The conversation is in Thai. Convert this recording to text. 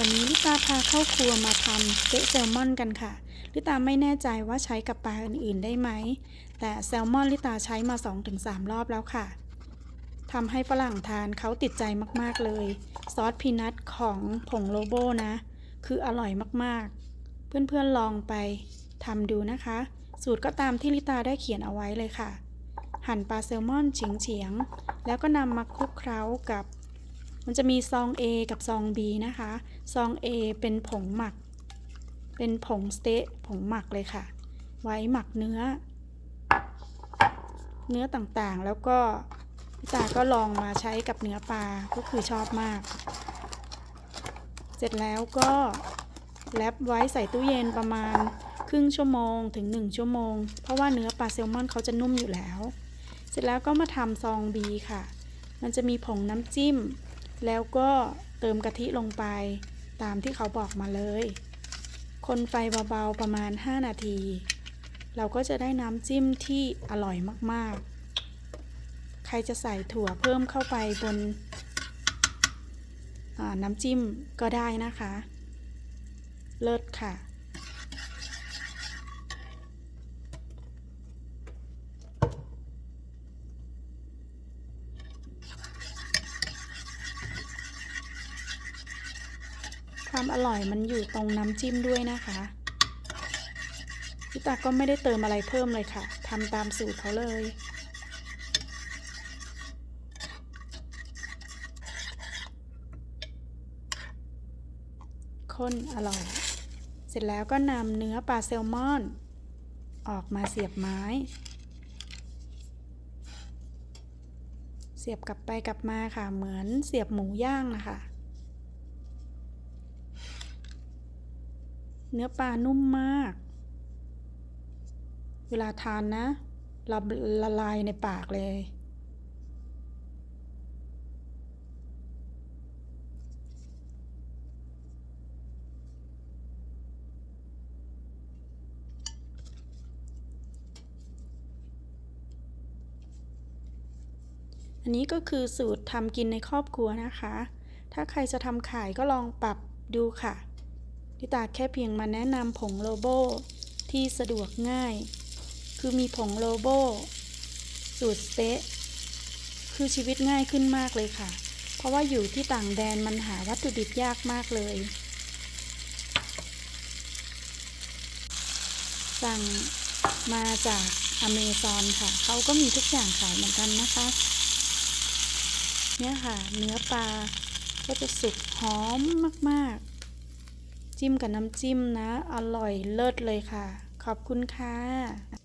วันนี้ลิตาพาเข้าครัวมาทำเต๊ะแซลมอนกันค่ะ ลิตาไม่แน่ใจว่าใช้กับปลาอื่นๆได้ไหม แต่แซลมอนลิตาใช้มา 2-3 รอบแล้วค่ะทำให้ฝรั่งทานเขาติดใจมากๆเลย ซอสพีนัทของผงโลโบนะ คืออร่อยมากๆ เพื่อนๆลองไปทำดูนะคะ สูตรก็ตามที่ลิตาได้เขียนเอาไว้เลยค่ะ หั่นปลาแซลมอนเฉียงๆแล้วก็นำมาคลุกเคล้ากับ มันจะมีซอง A กับซอง B นะคะ ซอง A เป็นผงหมัก เป็นผงสเต๊ะผงหมักเลยค่ะ ไว้หมักเนื้อ เนื้อต่างๆ แล้วก็พี่ตาก็ลองมาใช้กับเนื้อปลา ก็คือชอบมาก เสร็จแล้วก็แรปไว้ใส่ตู้เย็นประมาณครึ่งชั่วโมงถึง 1 ชั่วโมง เพราะว่าเนื้อปลาแซลมอนเขาจะนุ่มอยู่แล้ว เสร็จแล้วก็มาทำซอง B ค่ะ มันจะมีผงน้ำจิ้ม แล้วก็เติมกะทิลงไปตามที่เขาบอกมาเลย คนไฟเบาๆประมาณ 5 นาที เราก็จะได้น้ำจิ้มที่อร่อยมากๆ ใครจะใส่ถั่วเพิ่มเข้าไปบนน้ำจิ้มก็ได้นะคะ เลิศค่ะ ความอร่อยมันอยู่ตรงน้ำจิ้มด้วยนะคะพี่ตาก็ไม่ได้เติมอะไรเพิ่มเลยค่ะทำตามสูตรเขาเลย ข้นอร่อย เสร็จแล้วก็นำเนื้อปลาแซลมอน ออกมาเสียบไม้ เสียบกลับไปกลับมาค่ะ เหมือนเสียบหมูย่างนะคะ เนื้อปลานุ่มมาก เวลาทานนะละละลายในปากเลย อันนี้ก็คือสูตรทำกินในครอบครัวนะคะ ถ้าใครจะทำขายก็ลองปรับดูค่ะ ลิตาแค่เพียงมาแนะนำผงโลโบที่สะดวกง่าย คือมีผงโลโบสูตรสเต๊ะคือชีวิตง่ายขึ้นมากเลยค่ะ เพราะว่าอยู่ที่ต่างแดนมันหาวัตถุดิบยากมากเลย สั่งมาจากอเมซอนค่ะ เขาก็มีทุกอย่างขายเหมือนกันนะคะ เนี่ยค่ะ เนื้อปลาก็จะสุกหอมมากๆ จิ้มกับน้ำจิ้มนะ อร่อยเลิศเลยค่ะ ขอบคุณค่ะ